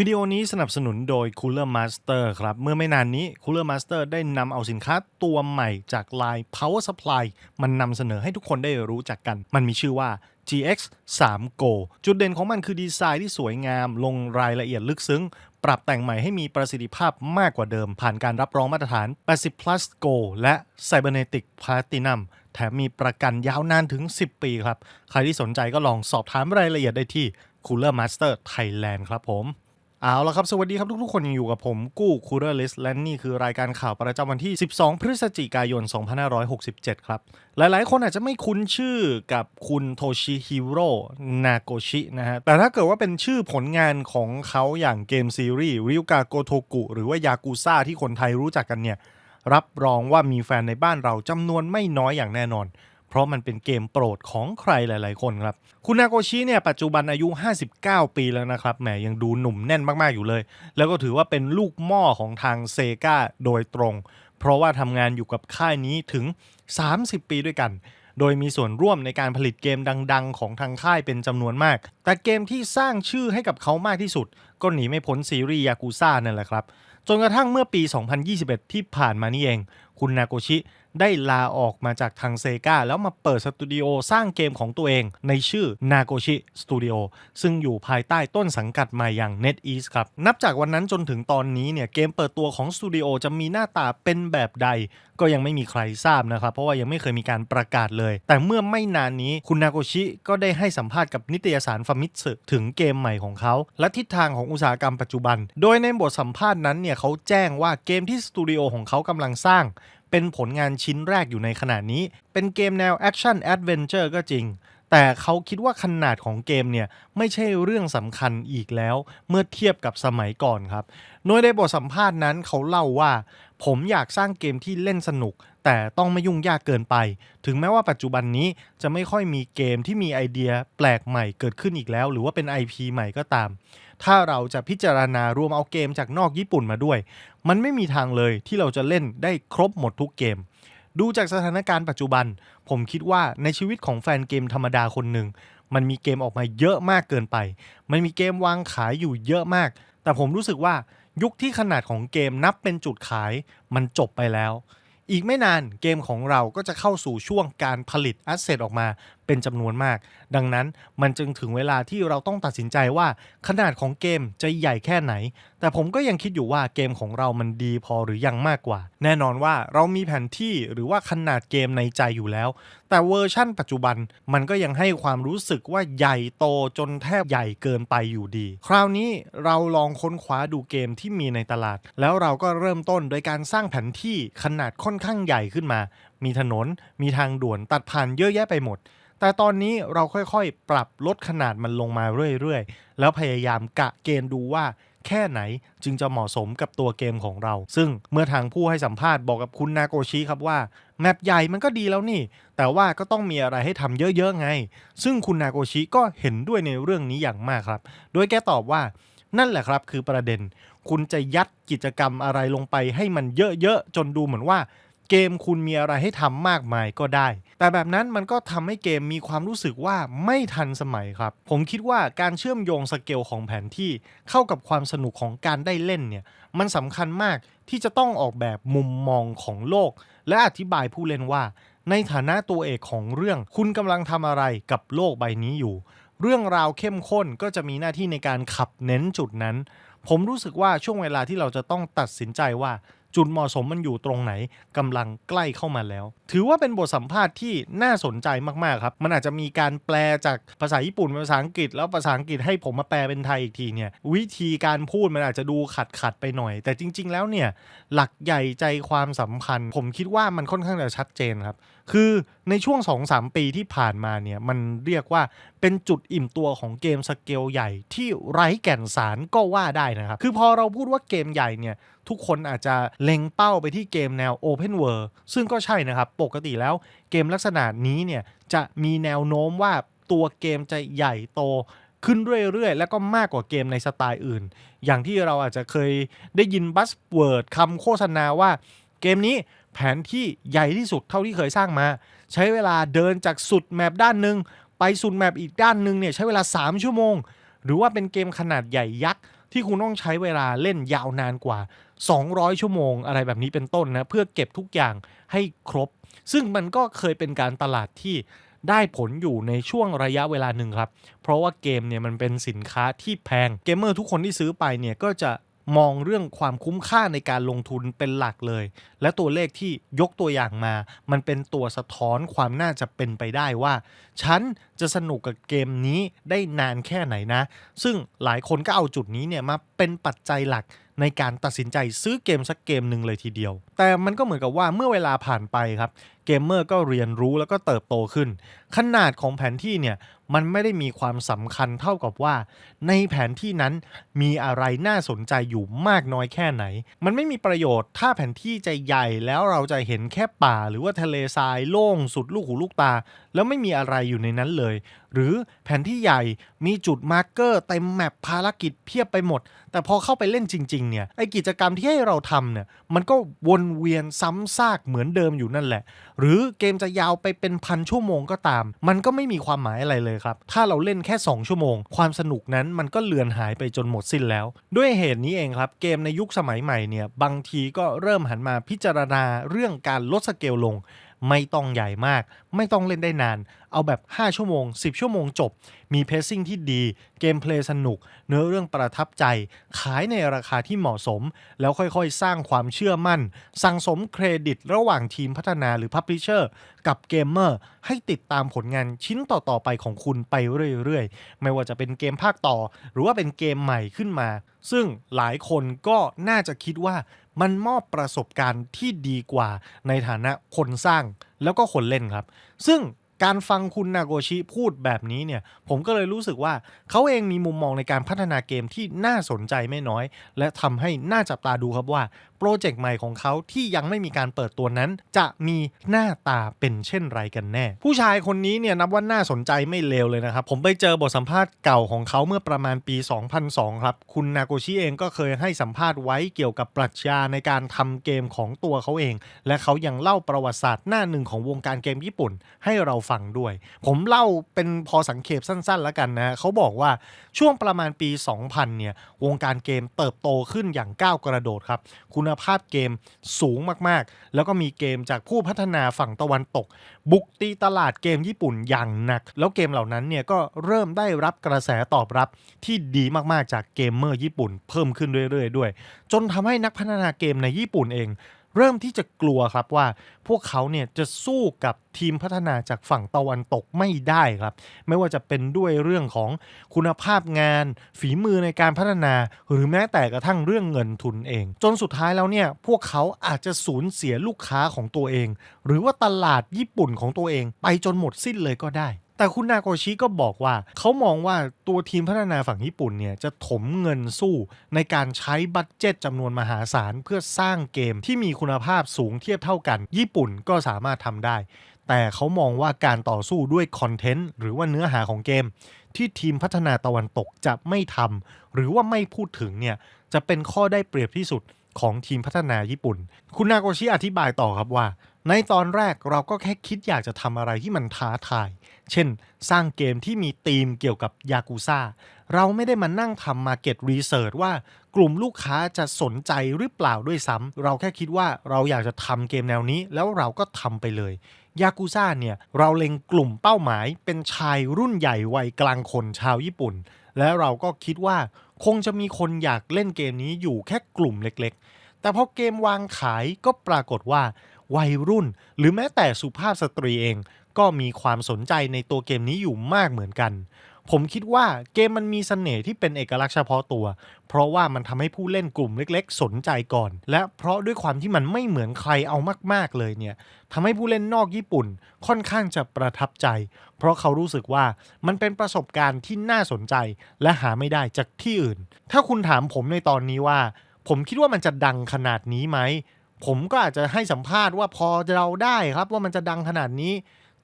วิดีโอนี้สนับสนุนโดย Cooler Master ครับ เมื่อไม่นานนี้ Cooler Master ได้นำเอาสินค้าตัวใหม่จาก Line Power Supply มันนำเสนอให้ทุกคนได้รู้จักกัน มันมีชื่อว่า GX 3 Go จุดเด่นของมันคือดีไซน์ที่สวยงาม ลงรายละเอียดลึกซึ้ง ปรับแต่งใหม่ให้มีประสิทธิภาพมากกว่าเดิม ผ่านการรับรองมาตรฐาน 80 plus Go และ Cybernetic Platinum แถมมีประกันยาวนานถึง 10 ปีครับ ใครที่สนใจก็ลองสอบถามรายละเอียดได้ที่ Cooler Master Thailand ครับผม เอาละครับ สวัสดีครับทุกๆคนยังอยู่กับผมกู้คูเรอร์ลิสและนี่คือรายการข่าวประจำวันที่ 12 พฤศจิกายน 2567 ครับ หลายๆ คนอาจจะไม่คุ้นชื่อกับคุณโทชิฮิโร่นาโกชินะฮะ แต่ถ้าเกิดว่าเป็นชื่อผลงานของเขาอย่างเกมซีรีส์ริวกาโกโทกุ หรือว่ายากูซ่าที่คนไทยรู้จักกันเนี่ย รับรองว่ามีแฟนในบ้านเราจำนวนไม่น้อยอย่างแน่นอน เพราะมันเป็นเกมโปรดของใครหลาย ๆ คนครับ คุณนาโกชิเนี่ยปัจจุบันอายุ 59 ปีแล้วนะครับ แหมยังดูหนุ่มแน่นมาก ๆ อยู่เลย แล้วก็ถือว่าเป็นลูกหม้อของทางเซกาโดยตรง เพราะว่าทำงานอยู่กับค่ายนี้ถึง 30 ปีด้วยกัน โดยมีส่วนร่วมในการผลิตเกมดัง ๆ ของทางค่ายเป็นจำนวนมาก แต่เกมที่สร้างชื่อให้กับเขามากที่สุด ก็หนีไม่พ้นซีรีส์ยากูซ่านั่นแหละครับจนกระทั่งเมื่อปี 2021 ที่ผ่านมานี่เอง คุณนาโกชิได้ลาออกมาจากทางเซกาแล้วมาเปิดสตูดิโอสร้างเกมของตัวเองในชื่อ Nagoshi Studio ซึ่งอยู่ภายใต้ต้นสังกัดใหม่อย่าง NetEase ครับ นับจากวันนั้นจนถึงตอนนี้เนี่ยเกมเปิดตัวของสตูดิโอจะมีหน้าตาเป็นแบบใด ก็ยังไม่มีใครทราบนะครับ เพราะว่ายังไม่เคยมีการประกาศเลย แต่เมื่อไม่นานนี้คุณนาโกชิก็ได้ให้สัมภาษณ์กับนิตยสารฟามิสึถึงเกมใหม่ของเขา และทิศทางของอุตสาหกรรมปัจจุบัน โดยในบทสัมภาษณ์นั้นเนี่ยเขาแจ้งว่าเกมที่สตูดิโอของเขากำลังสร้าง เป็นผลงานชิ้นแรกอยู่ในขณะนี้ เป็นเกมแนวแอคชั่นแอดเวนเจอร์ก็จริง แต่เขาคิดว่าขนาดของเกมเนี่ยไม่ใช่เรื่องสำคัญอีกแล้ว เมื่อเทียบกับสมัยก่อนครับโดยในบทสัมภาษณ์นั้นเขาเล่าว่า ผมอยากสร้างเกมที่เล่นสนุก แต่ต้องไม่ยุ่งยากเกินไป ถึงแม้ว่าปัจจุบันนี้จะไม่ค่อยมีเกมที่มีไอเดียแปลกใหม่เกิดขึ้นอีกแล้ว หรือว่าเป็น IP ใหม่ก็ตาม ถ้าเราจะพิจารณารวมเอาเกมจากนอกญี่ปุ่นมาด้วย มันไม่มีทางเลยที่เราจะเล่นได้ครบหมดทุกเกม ดูจากสถานการณ์ปัจจุบัน ผมคิดว่าในชีวิตของแฟนเกมธรรมดาคนหนึ่ง มันมีเกมออกมาเยอะมากเกินไป มันมีเกมวางขายอยู่เยอะมาก แต่ผมรู้สึกว่ายุคที่ขนาดของเกมนับเป็นจุดขาย มันจบไปแล้ว อีกไม่นานเกมของเราก็จะเข้าสู่ช่วงการผลิตแอสเซทออกมาเป็นจำนวนมาก ดังนั้นมันจึงถึงเวลาที่เราต้องตัดสินใจว่าขนาดของเกมจะใหญ่แค่ไหน แต่ผมก็ยังคิดอยู่ว่าเกมของเรามันดีพอหรือยังมากกว่า แน่นอนว่าเรามีแผนที่หรือว่าขนาดเกมในใจอยู่แล้วแต่เวอร์ชั่นปัจจุบันมันก็ยังให้ความรู้สึกว่าใหญ่โตจนแทบใหญ่เกินไปอยู่ดี คราวนี้เราลองค้นคว้าดูเกมที่มีในตลาด แล้วเราก็เริ่มต้นโดยการสร้างแผนที่ขนาดค่อนข้างใหญ่ขึ้นมา มีถนน มีทางด่วนตัดผ่านเยอะแยะไปหมด แต่ตอนนี้เราค่อยๆ ปรับลดขนาดมันลงมาเรื่อยๆ แล้วพยายามกะเกณฑ์ดูว่าแค่ไหนจึงจะเหมาะสมกับตัวเกมของเรา ซึ่งเมื่อทางผู้ให้สัมภาษณ์บอกกับคุณนาโกชิครับว่า แมปใหญ่มันก็ดีแล้วนี่ แต่ว่าก็ต้องมีอะไรให้ทำเยอะๆไง ซึ่งคุณนาโกชิก็เห็นด้วยในเรื่องนี้อย่างมากครับ โดยแกตอบว่านั่นแหละครับคือประเด็น คุณจะยัดกิจกรรมอะไรลงไปให้มันเยอะๆ จนดูเหมือนว่า เกมคุณมีอะไรให้ทำมากมายก็ได้ แต่แบบนั้นมันก็ทำให้เกมมีความรู้สึกว่าไม่ทันสมัยครับ ผมคิดว่าการเชื่อมโยงสเกลของแผนที่เข้ากับความสนุกของการได้เล่นเนี่ย มันสำคัญมากที่จะต้องออกแบบมุมมองของโลก และอธิบายผู้เล่นว่า ในฐานะตัวเอกของเรื่อง คุณกำลังทำอะไรกับโลกใบนี้อยู่ เรื่องราวเข้มข้นก็จะมีหน้าที่ในการขับเน้นจุดนั้น ผมรู้สึกว่าช่วงเวลาที่เราจะต้องตัดสินใจว่า จุดเหมาะสมมันอยู่ตรงไหนกำลังใกล้เข้ามาแล้วถือว่าเป็นบทสัมภาษณ์ที่น่าสนใจมาก ๆ ครับ มันอาจจะมีการแปลจากภาษาญี่ปุ่นเป็นภาษาอังกฤษ แล้วภาษาอังกฤษให้ผมมาแปลเป็นไทยอีกทีเนี่ย วิธีการพูดมันอาจจะดูขัดขัดไปหน่อย แต่จริง ๆ แล้วเนี่ยหลักใหญ่ใจความสำคัญ ผมคิดว่ามันค่อนข้างจะชัดเจนครับ คือในช่วง 2-3 ปีที่ผ่านมาเนี่ยมันเรียกว่าเป็นจุดอิ่มตัวของเกมสเกลใหญ่ที่ไร้แก่นสารก็ว่าได้นะครับ คือพอเราพูดว่าเกมใหญ่เนี่ยทุกคนอาจจะเล็งเป้าไปที่เกมแนว Open World ซึ่งก็ใช่นะครับปกติแล้วเกมลักษณะนี้เนี่ยจะมีแนวโน้มว่าตัวเกมจะใหญ่โตขึ้นเรื่อยๆ แล้วก็มากกว่าเกมในสไตล์อื่น อย่างที่เราอาจจะเคยได้ยินบัสเวิร์ดคำโฆษณาว่าเกมนี้แผนที่ใหญ่ที่สุดเท่าที่เคยสร้างมา ใช้เวลาเดินจากสุดแมปด้านหนึ่งไปสุดแมปอีกด้านหนึ่งเนี่ยใช้เวลา 3 ชั่วโมง หรือว่าเป็นเกมขนาดใหญ่ยักษ์ที่คุณต้องใช้เวลาเล่นยาวนานกว่า 200 ชั่วโมงอะไรแบบนี้เป็นต้นนะเพื่อเก็บทุกอย่าง ให้ครบ ซึ่งมันก็เคยเป็นการตลาดที่ได้ผลอยู่ในช่วงระยะเวลาหนึ่งครับ เพราะว่าเกมเนี่ยมันเป็นสินค้าที่แพง เกมเมอร์ทุกคนที่ซื้อไปเนี่ยก็จะมองเรื่องความคุ้มค่าในการลงทุนเป็นหลักเลย และตัวเลขที่ยกตัวอย่างมา มันเป็นตัวสะท้อนความน่าจะเป็นไปได้ว่า ฉันจะสนุกกับเกมนี้ได้นานแค่ไหนนะ ซึ่งหลายคนก็เอาจุดนี้เนี่ยมาเป็นปัจจัยหลัก ในการตัดสินใจซื้อเกมสักเกมหนึ่งเลยทีเดียว แต่มันก็เหมือนกับว่าเมื่อเวลาผ่านไปครับ เกมเมอร์ก็เรียนรู้แล้วก็เติบโตขึ้น ขนาดของแผนที่เนี่ยมันไม่ได้มีความสำคัญเท่ากับว่า ในแผนที่นั้นมีอะไรน่าสนใจอยู่มากน้อยแค่ไหน มันไม่มีประโยชน์ถ้าแผนที่จะใหญ่แล้วเราจะเห็นแค่ป่า หรือว่าทะเลทรายโล่งสุดลูกหูลูกตา แล้วไม่มีอะไรอยู่ในนั้นเลย หรือแผนที่ใหญ่มีจุดมาร์กเกอร์เต็มแมปภารกิจเพียบไปหมด แต่พอเข้าไปเล่นจริงๆเนี่ยไอกิจกรรมที่ให้เราทำเนี่ยมันก็วนเวียนซ้ำซากเหมือนเดิมอยู่นั่นแหละหรือเกมจะยาวไปเป็นพันชั่วโมงก็ตาม มันก็ไม่มีความหมายอะไรเลยครับ ถ้าเราเล่นแค่ 2 ชั่วโมง ความสนุกนั้นมันก็เลือนหายไปจนหมดสิ้นแล้ว ด้วยเหตุนี้เองครับ เกมในยุคสมัยใหม่เนี่ยบางทีก็เริ่มหันมาพิจารณาเรื่องการลดสเกลลง ไม่ต้องใหญ่มาก ไม่ต้องเล่นได้นาน เอาแบบ 5 ชั่วโมง 10 ชั่วโมงจบ มีเพซซิ่งที่ดี เกมเพลย์สนุก เนื้อเรื่องประทับใจ ขายในราคาที่เหมาะสม แล้วค่อยๆ สร้างความเชื่อมั่น สั่งสมเครดิตระหว่างทีมพัฒนาหรือพับลิเชอร์กับเกมเมอร์ให้ติดตามผลงานชิ้นต่อๆไปของคุณไปเรื่อยๆ ไม่ว่าจะเป็นเกมภาคต่อ หรือว่าเป็นเกมใหม่ขึ้นมา ซึ่งหลายคนก็น่าจะคิดว่า มันมอบประสบการณ์ที่ดีกว่าในฐานะคนสร้างแล้วก็คนเล่นครับ ซึ่ง การฟังคุณนาโกชิพูดแบบนี้เนี่ย ผมก็เลยรู้สึกว่าเขาเองมีมุมมองในการพัฒนาเกมที่น่าสนใจไม่น้อย และทำให้น่าจับตาดูครับว่า โปรเจกต์ใหม่ของเขาที่ยังไม่มีการเปิดตัวนั้น จะมีหน้าตาเป็นเช่นไรกันแน่ ผู้ชายคนนี้เนี่ยนับว่าน่าสนใจไม่เลวเลยนะครับ ผมไปเจอบทสัมภาษณ์เก่าของเขาเมื่อประมาณปี 2002 ครับ คุณนาโกชิเองก็เคยให้สัมภาษณ์ไว้เกี่ยวกับปรัชญาในการทำเกมของตัวเขาเอง และเขายังเล่าประวัติศาสตร์หน้าหนึ่งของวงการเกมญี่ปุ่น ให้เราฟังด้วย ผมเล่าเป็นพอสังเขปสั้นๆ แล้วกันนะเขาบอกว่าช่วงประมาณปี 2000 เนี่ย วงการเกมเติบโตขึ้นอย่างก้าวกระโดดครับ คุณภาพเกมสูงมากๆ แล้วก็มีเกมจากผู้พัฒนาฝั่งตะวันตก บุกตีตลาดเกมญี่ปุ่นอย่างหนัก แล้วเกมเหล่านั้นเนี่ยก็เริ่มได้รับกระแสตอบรับที่ดีมากๆจากเกมเมอร์ญี่ปุ่น เพิ่มขึ้นเรื่อยๆด้วย จนทำให้นักพัฒนาเกมในญี่ปุ่นเอง เริ่มที่จะกลัวครับว่าพวกเขาเนี่ยจะสู้กับทีมพัฒนาจากฝั่งตะวันตกไม่ได้ครับ ไม่ว่าจะเป็นด้วยเรื่องของคุณภาพงาน ฝีมือในการพัฒนา หรือแม้แต่กระทั่งเรื่องเงินทุนเอง จนสุดท้ายแล้วเนี่ยพวกเขาอาจจะสูญเสียลูกค้าของตัวเอง หรือว่าตลาดญี่ปุ่นของตัวเอง ไปจนหมดสิ้นเลยก็ได้ แต่คุณนาโกชิก็บอกว่า เขามองว่าตัวทีมพัฒนาฝั่งญี่ปุ่นเนี่ย จะถมเงินสู้ในการใช้บัตเจ็ตจำนวนมหาศาลเพื่อสร้างเกมที่มีคุณภาพสูงเทียบเท่ากัน ญี่ปุ่นก็สามารถทำได้ แต่เขามองว่าการต่อสู้ด้วยคอนเทนต์หรือว่าเนื้อหาของเกม ที่ทีมพัฒนาตะวันตกจะไม่ทำหรือว่าไม่พูดถึงเนี่ยจะเป็นข้อได้เปรียบที่สุดของทีมพัฒนาญี่ปุ่น คุณนาโกชิอธิบายต่อครับว่า ในตอนแรกเราก็แค่คิดอยากจะทำอะไรที่มันท้าทาย เช่น สร้างเกมที่มีธีมเกี่ยวกับยากูซ่า เราไม่ได้มานั่งทำมาเก็ตรีเสิร์ชว่ากลุ่มลูกค้าจะสนใจหรือเปล่าด้วยซ้ำเราแค่คิดว่าเราอยากจะทำเกมแนวนี้ แล้วเราก็ทำไปเลยยากูซ่าเนี่ยเราเล็งกลุ่มเป้าหมายเป็นชายรุ่นใหญ่วัยกลางคนชาวญี่ปุ่น และเราก็คิดว่าคงจะมีคนอยากเล่นเกมนี้อยู่แค่กลุ่มเล็กๆ แต่พอเกมวางขายก็ปรากฏว่า วัยรุ่น หรือแม้แต่สุภาพสตรีเอง ก็มีความสนใจในตัวเกมนี้อยู่มากเหมือนกัน ผมคิดว่าเกมมันมีเสน่ห์ที่เป็นเอกลักษณ์เฉพาะตัว เพราะว่ามันทำให้ผู้เล่นกลุ่มเล็ก ๆ สนใจก่อน และเพราะด้วยความที่มันไม่เหมือนใครเอามากๆเลยเนี่ยทำให้ผู้เล่นนอกญี่ปุ่นค่อนข้างจะประทับใจ เพราะเขารู้สึกว่ามันเป็นประสบการณ์ที่น่าสนใจ และหาไม่ได้จากที่อื่น ถ้าคุณถามผมในตอนนี้ว่า ผมคิดว่ามันจะดังขนาดนี้ไหมผมก็อาจจะให้สัมภาษณ์ว่าพอเราได้ครับว่ามันจะดังขนาดนี้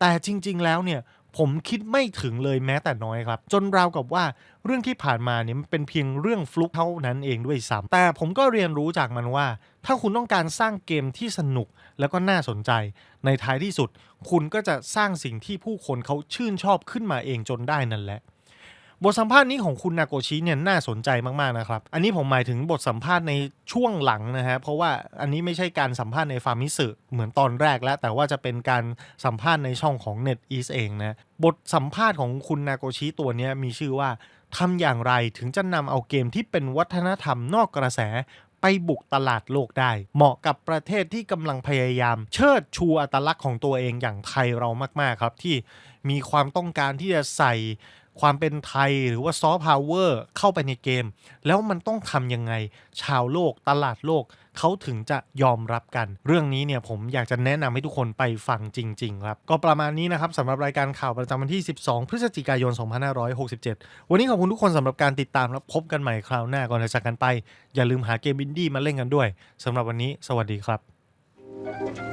แต่จริง ๆ แล้วเนี่ยผมคิดไม่ถึงเลยแม้แต่น้อยครับ จนราวกับว่าเรื่องที่ผ่านมาเนี่ยมันเป็นเพียงเรื่องฟลุกเท่านั้นเองด้วยซ้ำแต่ผมก็เรียนรู้จากมันว่า ถ้าคุณต้องการสร้างเกมที่สนุกแล้วก็น่าสนใจ ในท้ายที่สุด คุณก็จะสร้างสิ่งที่ผู้คนเขาชื่นชอบขึ้นมาเองจนได้นั่นแหละ บทสัมภาษณ์นี้ของคุณนาโกชิเนี่ยน่าสนใจมากๆนะครับ อันนี้ผมหมายถึงบทสัมภาษณ์ในช่วงหลังนะฮะ เพราะว่าอันนี้ไม่ใช่การสัมภาษณ์ในฟาร์มิสึเหมือนตอนแรกแล้ว แต่ว่าจะเป็นการสัมภาษณ์ในช่องของ NetEase เองนะ บทสัมภาษณ์ของคุณนาโกชิตัวนี้มีชื่อว่าทำอย่างไรถึงจะนำเอาเกมที่เป็นวัฒนธรรมนอกกระแสไปบุกตลาดโลกได้ เหมาะกับประเทศที่กำลังพยายาม เชิดชูอัตลักษณ์ของตัวเองอย่างไทยเรามาก ๆ ครับ ที่มีความต้องการที่จะใส่ ความเป็นไทยหรือว่าซอฟต์พาวเวอร์เข้าไปในเกม แล้วมันต้องทำยังไง ชาวโลกตลาดโลกเขาถึงจะยอมรับกัน เรื่องนี้เนี่ยผมอยากจะแนะนำให้ทุกคนไปฟังจริง ๆ ครับ ก็ประมาณนี้นะครับสำหรับรายการข่าวประจำวันที่ 12 พฤศจิกายน 2567 วันนี้ขอบคุณทุกคนสำหรับการติดตามและพบกันใหม่คราวหน้าก่อนจะจากกันไป อย่าลืมหาเกมอินดี้มาเล่นกันด้วยสำหรับวันนี้ สวัสดีครับ